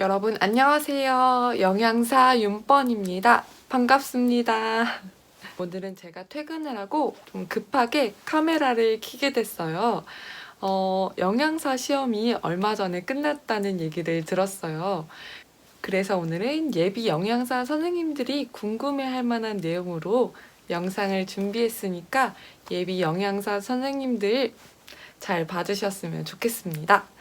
여러분 안녕하세요. 영양사 윤뻔입니다. 반갑습니다. 오늘은 제가 퇴근을 하고 좀 급하게 카메라를 켜게 됐어요. 어, 영양사 시험이 얼마 전에 끝났다는 얘기를 들었어요. 그래서 오늘은 예비 영양사 선생님들이 궁금해 할 만한 내용으로 영상을 준비했으니까 예비 영양사 선생님들 잘 봐주셨으면 좋겠습니다.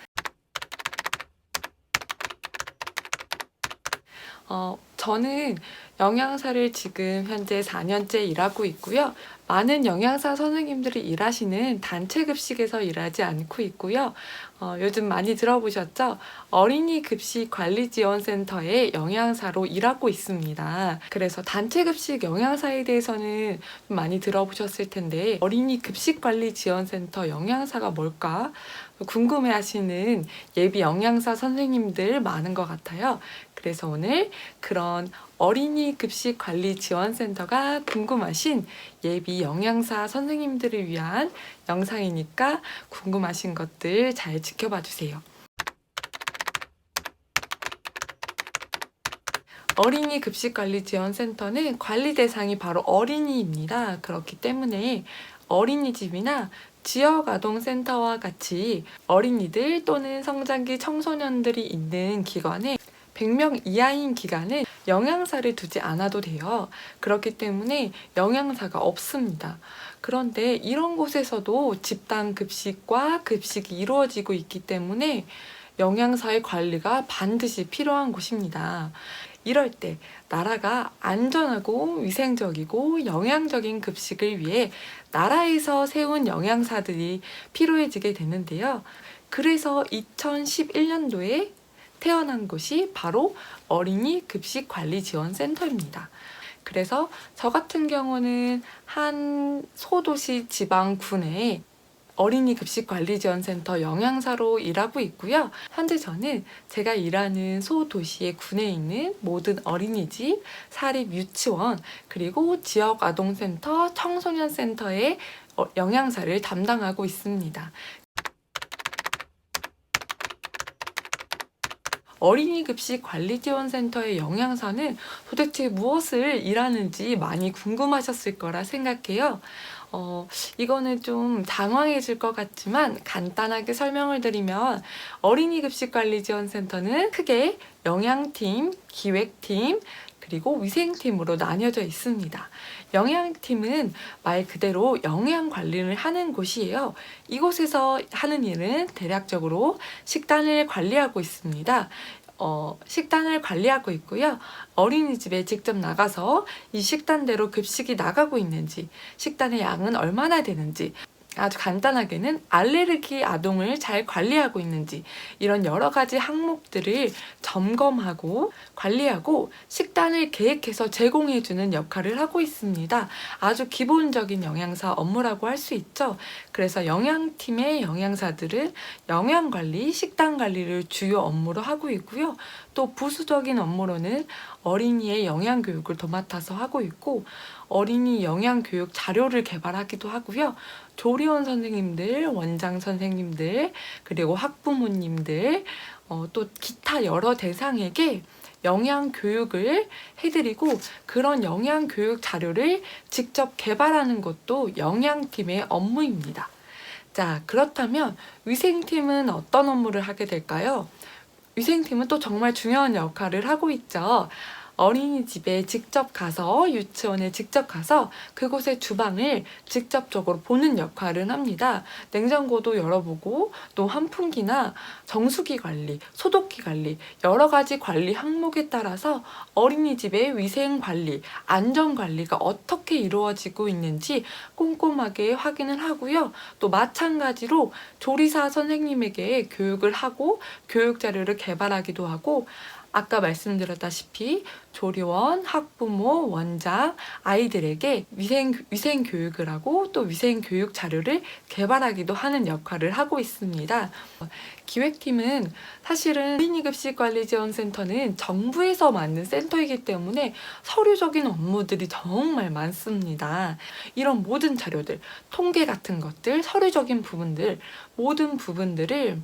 어, 저는 영양사를 지금 현재 4년째 일하고 있고요. 많은 영양사 선생님들이 일하시는 단체 급식에서 일하지 않고 있고요. 어, 요즘 많이 들어보셨죠? 어린이 급식 관리 지원센터의 영양사로 일하고 있습니다. 그래서 단체 급식 영양사에 대해서는 좀 많이 들어보셨을 텐데 어린이 급식 관리 지원센터 영양사가 뭘까 궁금해 하시는 예비 영양사 선생님들 많은 것 같아요. 그래서 오늘 그런 어린이 급식 관리 지원센터가 궁금하신 예비 영양사 선생님들을 위한 영상이니까 궁금하신 것들 잘 지켜봐 주세요. 어린이 급식 관리 지원센터는 관리 대상이 바로 어린이입니다. 그렇기 때문에 어린이집이나 지역 아동센터와 같이 어린이들 또는 성장기 청소년들이 있는 기관에 100명 이하인 기간은 영양사를 두지 않아도 돼요. 그렇기 때문에 영양사가 없습니다. 그런데 이런 곳에서도 집단 급식과 급식이 이루어지고 있기 때문에 영양사의 관리가 반드시 필요한 곳입니다. 이럴 때 나라가 안전하고 위생적이고 영양적인 급식을 위해 나라에서 세운 영양사들이 필요해지게 되는데요. 그래서 2011년도에 태어난 곳이 바로 어린이 급식 관리 지원 센터입니다. 그래서 저 같은 경우는 한 소도시 지방군에 어린이 급식 관리 지원 센터 영양사로 일하고 있고요. 현재 저는 제가 일하는 소도시의 군에 있는 모든 어린이집, 사립 유치원, 그리고 지역 아동센터, 청소년 센터의 어, 영양사를 담당하고 있습니다. 어린이 급식 관리 지원 센터의 영양사는 도대체 무엇을 일하는지 많이 궁금하셨을 거라 생각해요. 어, 이거는 좀 당황해질 것 같지만 간단하게 설명을 드리면 어린이 급식 관리 지원 센터는 크게 영양팀, 기획팀, 그리고 위생팀으로 나뉘어져 있습니다. 영양팀은 말 그대로 영양 관리를 하는 곳이에요. 이곳에서 하는 일은 대략적으로 식단을 관리하고 있습니다. 어, 식단을 관리하고 있고요. 어린이집에 직접 나가서 이 식단대로 급식이 나가고 있는지, 식단의 양은 얼마나 되는지, 아주 간단하게는 알레르기 아동을 잘 관리하고 있는지 이런 여러 가지 항목들을 점검하고 관리하고 식단을 계획해서 제공해주는 역할을 하고 있습니다. 아주 기본적인 영양사 업무라고 할 수 있죠. 그래서 영양팀의 영양사들은 영양관리, 식단 관리를 주요 업무로 하고 있고요. 또 부수적인 업무로는 어린이의 영양교육을 도맡아서 하고 있고 어린이 영양교육 자료를 개발하기도 하고요. 조리원 선생님들, 원장 선생님들, 그리고 학부모님들, 어, 또 기타 여러 대상에게 영양 교육을 해드리고 그런 영양 교육 자료를 직접 개발하는 것도 영양팀의 업무입니다. 자, 그렇다면 위생팀은 어떤 업무를 하게 될까요? 위생팀은 또 정말 중요한 역할을 하고 있죠. 어린이집에 직접 가서 유치원에 직접 가서 그곳의 주방을 직접적으로 보는 역할을 합니다. 냉장고도 열어보고 또 환풍기나 정수기 관리, 소독기 관리 여러 가지 관리 항목에 따라서 어린이집의 위생 관리, 안전 관리가 어떻게 이루어지고 있는지 꼼꼼하게 확인을 하고요. 또 마찬가지로 조리사 선생님에게 교육을 하고 교육 자료를 개발하기도 하고 아까 말씀드렸다시피 조리원, 학부모, 원장, 아이들에게 위생, 위생 교육을 하고 또 위생 교육 자료를 개발하기도 하는 역할을 하고 있습니다. 기획팀은 사실은 어린이급식관리지원센터는 정부에서 만든 센터이기 때문에 서류적인 업무들이 정말 많습니다. 이런 모든 자료들, 통계 같은 것들, 서류적인 부분들, 모든 부분들을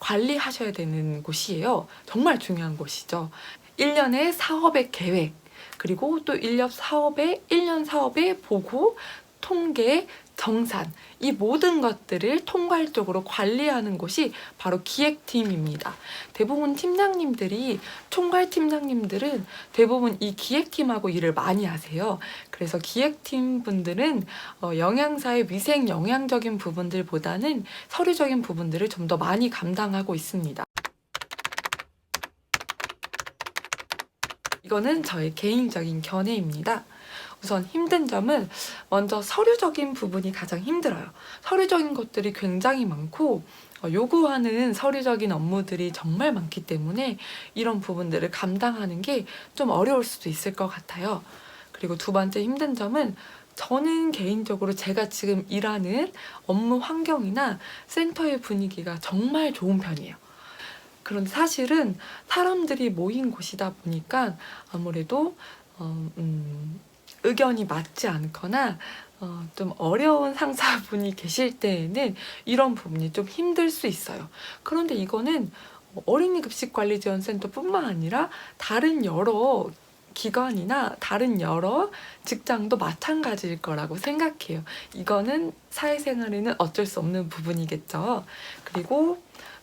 관리하셔야 되는 곳이에요. 정말 중요한 곳이죠. 1년의 사업의 계획, 그리고 또 1년 사업의 1년 사업의 보고, 통계, 정산 이 모든 것들을 통괄적으로 관리하는 곳이 바로 기획팀입니다. 대부분 팀장님들이 총괄 팀장님들은 대부분 이 기획팀하고 일을 많이 하세요. 그래서 기획팀 분들은 어, 영양사의 위생 영양적인 부분들보다는 서류적인 부분들을 좀 더 많이 감당하고 있습니다. 이거는 저의 개인적인 견해입니다. 우선 힘든 점은 먼저 서류적인 부분이 가장 힘들어요. 서류적인 것들이 굉장히 많고 어, 요구하는 서류적인 업무들이 정말 많기 때문에 이런 부분들을 감당하는 게 좀 어려울 수도 있을 것 같아요. 그리고 두 번째 힘든 점은 저는 개인적으로 제가 지금 일하는 업무 환경이나 센터의 분위기가 정말 좋은 편이에요. 그런데 사실은 사람들이 모인 곳이다 보니까 아무래도 어, 음, 의견이 맞지 않거나 어, 좀 어려운 상사분이 계실 때에는 이런 부분이 좀 힘들 수 있어요. 그런데 이거는 어린이 급식 관리 지원 센터뿐만 아니라 다른 여러 기관이나 다른 여러 직장도 마찬가지일 거라고 생각해요. 이거는 사회생활에는 어쩔 수 없는 부분이겠죠. 그리고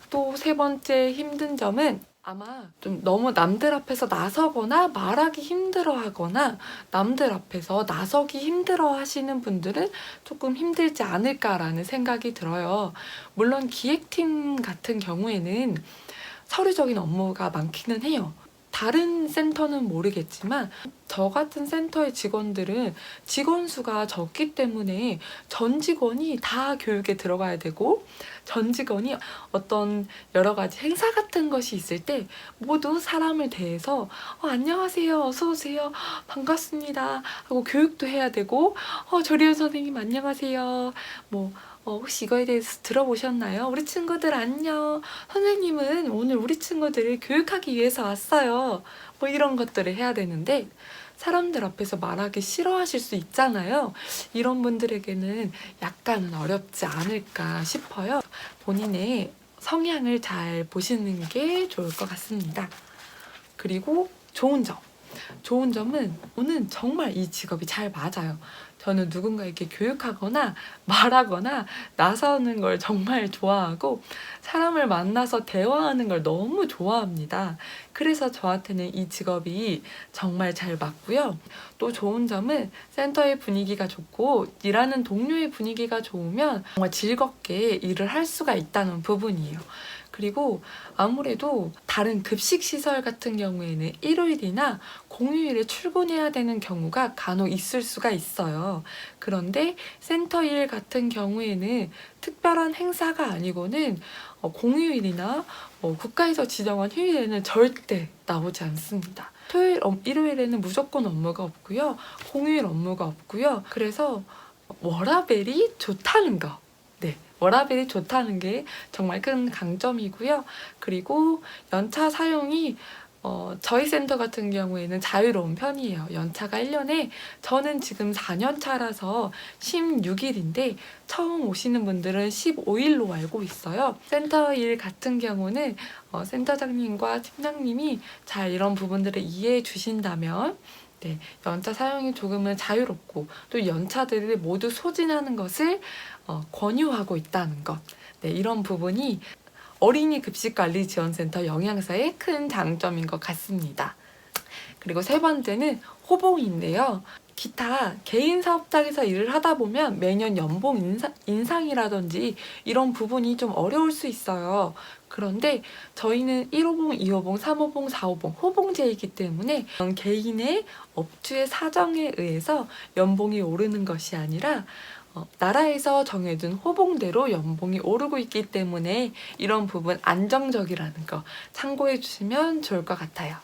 또 세 번째 힘든 점은 아마 좀 너무 남들 앞에서 나서거나 말하기 힘들어 하거나 남들 앞에서 나서기 힘들어 하시는 분들은 조금 힘들지 않을까라는 생각이 들어요. 물론 기획팀 같은 경우에는 서류적인 업무가 많기는 해요. 다른 센터는 모르겠지만 저 같은 센터의 직원들은 직원 수가 적기 때문에 전 직원이 다 교육에 들어가야 되고 전 직원이 어떤 여러 가지 행사 같은 것이 있을 때 모두 사람을 대해서 어, 안녕하세요 어서 오세요 반갑습니다 하고 교육도 해야 되고 어, 조리원 선생님 안녕하세요 뭐 어, 혹시 이거에 대해서 들어보셨나요? 우리 친구들 안녕. 선생님은 오늘 우리 친구들을 교육하기 위해서 왔어요. 뭐 이런 것들을 해야 되는데 사람들 앞에서 말하기 싫어하실 수 있잖아요. 이런 분들에게는 약간은 어렵지 않을까 싶어요. 본인의 성향을 잘 보시는 게 좋을 것 같습니다. 그리고 좋은 점. 좋은 점은 오늘 정말 이 직업이 잘 맞아요. 저는 누군가에게 교육하거나 말하거나 나서는 걸 정말 좋아하고 사람을 만나서 대화하는 걸 너무 좋아합니다. 그래서 저한테는 이 직업이 정말 잘 맞고요. 또 좋은 점은 센터의 분위기가 좋고 일하는 동료의 분위기가 좋으면 정말 즐겁게 일을 할 수가 있다는 부분이에요. 그리고 아무래도 다른 급식 시설 같은 경우에는 일요일이나 공휴일에 출근해야 되는 경우가 간혹 있을 수가 있어요. 그런데 센터 일 같은 경우에는 특별한 행사가 아니고는 어, 공휴일이나 어, 국가에서 지정한 휴일에는 절대 나오지 않습니다. 토요일, 어, 일요일에는 무조건 업무가 없고요. 공휴일 업무가 없고요. 그래서 워라벨이 좋다는 거. 네. 워라벨이 좋다는 게 정말 큰 강점이고요. 그리고 연차 사용이 어, 저희 센터 같은 경우에는 자유로운 편이에요. 연차가 1년에 저는 지금 4년 차라서 16일인데 처음 오시는 분들은 15일로 알고 있어요. 센터 일 같은 경우는 어, 센터장님과 팀장님이 잘 이런 부분들을 이해해 주신다면 네, 연차 사용이 조금은 자유롭고 또 연차들을 모두 소진하는 것을 어, 권유하고 있다는 것. 네, 이런 부분이 어린이 급식관리지원센터 영양사의 큰 장점인 것 같습니다. 그리고 세 번째는 호봉인데요. 기타 개인 사업장에서 일을 하다 보면 매년 연봉 인상, 인상이라든지 이런 부분이 좀 어려울 수 있어요. 그런데 저희는 1호봉, 2호봉, 3호봉, 4호봉 호봉제이기 때문에 개인의 업주의 사정에 의해서 연봉이 오르는 것이 아니라 어, 나라에서 정해둔 호봉대로 연봉이 오르고 있기 때문에 이런 부분 안정적이라는 거 참고해 주시면 좋을 것 같아요.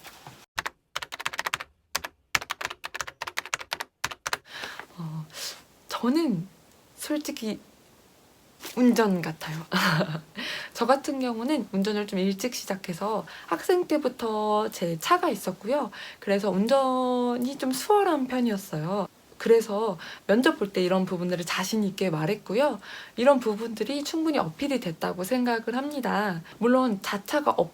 어, 저는 솔직히 운전 같아요. 저 같은 경우는 운전을 좀 일찍 시작해서 학생 때부터 제 차가 있었고요. 그래서 운전이 좀 수월한 편이었어요. 그래서 면접 볼 때 이런 부분들을 자신 있게 말했고요. 이런 부분들이 충분히 어필이 됐다고 생각을 합니다. 물론 자차가 없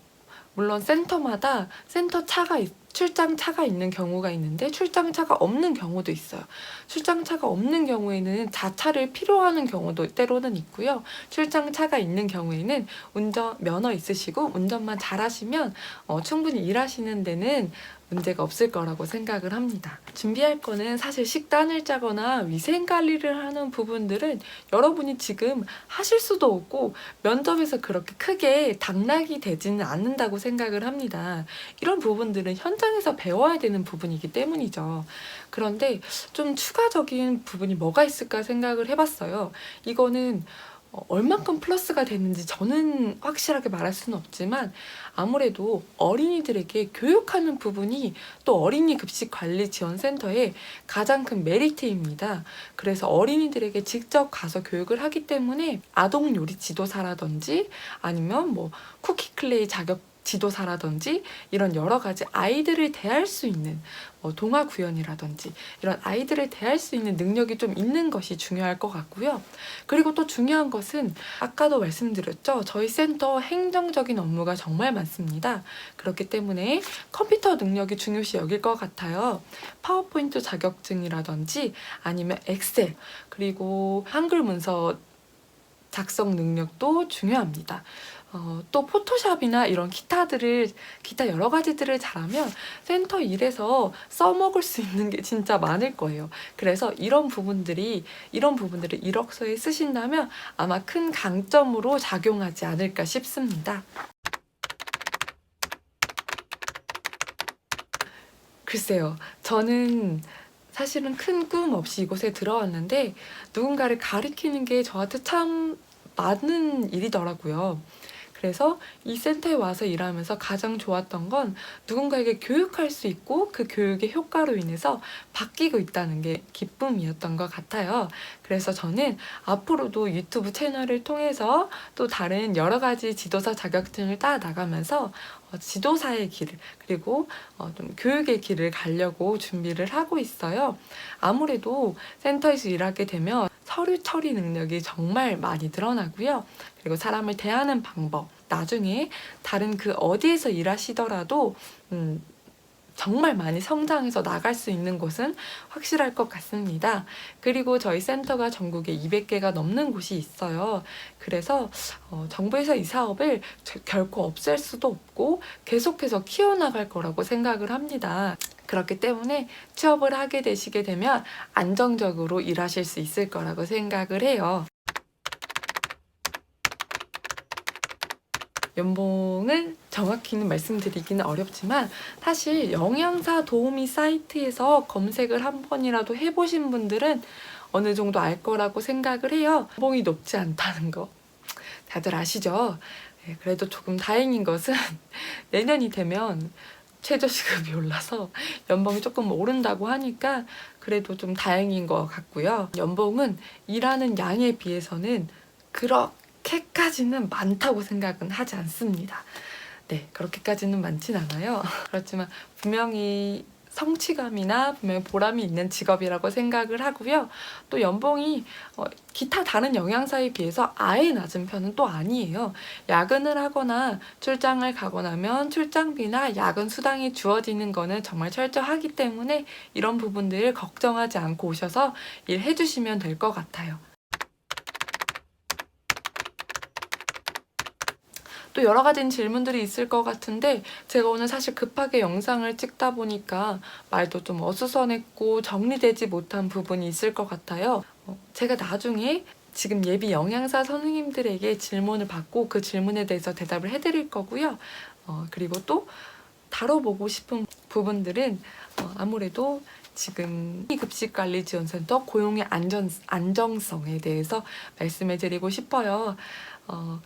물론 센터마다 센터 차가 있- 출장 차가 있는 경우가 있는데 출장 차가 없는 경우도 있어요. 출장 차가 없는 경우에는 자차를 필요하는 경우도 때로는 있고요. 출장 차가 있는 경우에는 운전 면허 있으시고 운전만 잘하시면 어, 충분히 일하시는 데는 문제가 없을 거라고 생각을 합니다. 준비할 거는 사실 식단을 짜거나 위생 관리를 하는 부분들은 여러분이 지금 하실 수도 없고 면접에서 그렇게 크게 당락이 되지는 않는다고 생각을 합니다. 이런 부분들은 현장에서 배워야 되는 부분이기 때문이죠. 그런데 좀 추가적인 부분이 뭐가 있을까 생각을 해봤어요. 이거는 어, 얼만큼 플러스가 됐는지 저는 확실하게 말할 수는 없지만 아무래도 어린이들에게 교육하는 부분이 또 어린이 급식 관리 지원 센터의 가장 큰 메리트입니다. 그래서 어린이들에게 직접 가서 교육을 하기 때문에 아동 요리 지도사라든지 아니면 뭐 쿠키 클레이 자격 지도사라든지 이런 여러 가지 아이들을 대할 수 있는 뭐 동화 구연이라든지 이런 아이들을 대할 수 있는 능력이 좀 있는 것이 중요할 것 같고요. 그리고 또 중요한 것은 아까도 말씀드렸죠. 저희 센터 행정적인 업무가 정말 많습니다. 그렇기 때문에 컴퓨터 능력이 중요시 여길 것 같아요. 파워포인트 자격증이라든지 아니면 엑셀 그리고 한글 문서 작성 능력도 중요합니다. 어, 또 포토샵이나 이런 기타들을 기타 여러 가지들을 잘하면 센터 일에서 써먹을 수 있는 게 진짜 많을 거예요. 그래서 이런 부분들이 이런 부분들을 이력서에 쓰신다면 아마 큰 강점으로 작용하지 않을까 싶습니다. 글쎄요, 저는 사실은 큰 꿈 없이 이곳에 들어왔는데 누군가를 가리키는 게 저한테 참 많은 일이더라고요. 그래서 이 센터에 와서 일하면서 가장 좋았던 건 누군가에게 교육할 수 있고 그 교육의 효과로 인해서 바뀌고 있다는 게 기쁨이었던 것 같아요. 그래서 저는 앞으로도 유튜브 채널을 통해서 또 다른 여러 가지 지도사 자격증을 따 나가면서 어, 지도사의 길을 그리고 어, 좀 교육의 길을 가려고 준비를 하고 있어요. 아무래도 센터에서 일하게 되면 서류 처리 능력이 정말 많이 늘어나고요. 그리고 사람을 대하는 방법, 나중에 다른 그 어디에서 일하시더라도 음, 정말 많이 성장해서 나갈 수 있는 곳은 확실할 것 같습니다. 그리고 저희 센터가 전국에 200개가 넘는 곳이 있어요. 그래서 어, 정부에서 이 사업을 저- 결코 없앨 수도 없고 계속해서 키워나갈 거라고 생각을 합니다. 그렇기 때문에 취업을 하게 되시게 되면 안정적으로 일하실 수 있을 거라고 생각을 해요. 연봉은 정확히는 말씀드리기는 어렵지만 사실 영양사 도우미 사이트에서 검색을 한 번이라도 해보신 분들은 어느 정도 알 거라고 생각을 해요. 연봉이 높지 않다는 거 다들 아시죠? 네, 그래도 조금 다행인 것은 내년이 되면 최저시급이 올라서 연봉이 조금 오른다고 하니까 그래도 좀 다행인 것 같고요. 연봉은 일하는 양에 비해서는 그렇게까지는 많다고 생각은 하지 않습니다. 네, 그렇게까지는 많진 않아요. 그렇지만 분명히 성취감이나 분명히 보람이 있는 직업이라고 생각을 하고요. 또 연봉이 어, 기타 다른 영양사에 비해서 아예 낮은 편은 또 아니에요. 야근을 하거나 출장을 가고 나면 출장비나 야근 수당이 주어지는 거는 정말 철저하기 때문에 이런 부분들을 걱정하지 않고 오셔서 일해 주시면 될 것 같아요. 또 여러 가지 질문들이 있을 것 같은데 제가 오늘 사실 급하게 영상을 찍다 보니까 말도 좀 어수선했고 정리되지 못한 부분이 있을 것 같아요. 어, 제가 나중에 지금 예비 영양사 선생님들에게 질문을 받고 그 질문에 대해서 대답을 해드릴 거고요. 어, 그리고 또 다뤄보고 싶은 부분들은 어, 아무래도 지금 급식관리지원센터 고용의 안전, 안정성에 대해서 말씀해 드리고 싶어요. 어,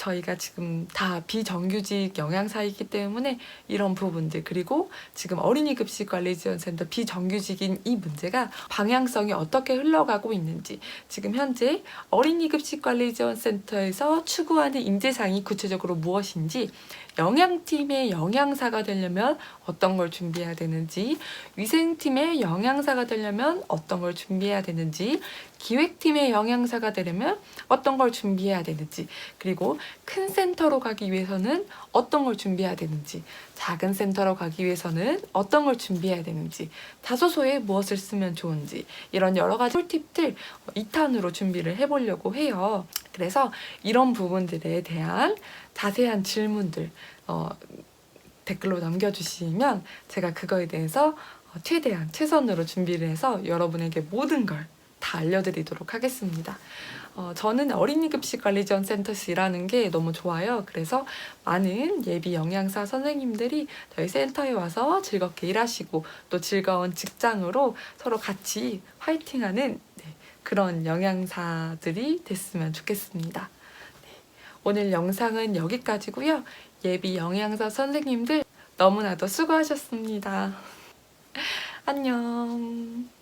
저희가 지금 다 비정규직 영양사이기 때문에 이런 부분들 그리고 지금 어린이 급식 관리 지원센터 비정규직인 이 문제가 방향성이 어떻게 흘러가고 있는지 지금 현재 어린이 급식 관리 지원센터에서 추구하는 인재상이 구체적으로 무엇인지 영양팀의 영양사가 되려면 어떤 걸 준비해야 되는지, 위생팀의 영양사가 되려면 어떤 걸 준비해야 되는지, 기획팀의 영양사가 되려면 어떤 걸 준비해야 되는지, 그리고 큰 센터로 가기 위해서는 어떤 걸 준비해야 되는지, 작은 센터로 가기 위해서는 어떤 걸 준비해야 되는지, 자소서에 무엇을 쓰면 좋은지, 이런 여러 가지 꿀팁들 2탄으로 준비를 해보려고 해요. 그래서 이런 부분들에 대한 자세한 질문들 어, 댓글로 남겨주시면 제가 그거에 대해서 어, 최대한 최선으로 준비를 해서 여러분에게 모든 걸 다 알려드리도록 하겠습니다. 어, 저는 어린이 급식 관리 지원 센터에서 일하는 게 너무 좋아요. 그래서 많은 예비 영양사 선생님들이 저희 센터에 와서 즐겁게 일하시고 또 즐거운 직장으로 서로 같이 화이팅하는 네, 그런 영양사들이 됐으면 좋겠습니다. 네, 오늘 영상은 여기까지고요. 예비 영양사 선생님들 너무나도 수고하셨습니다. 안녕.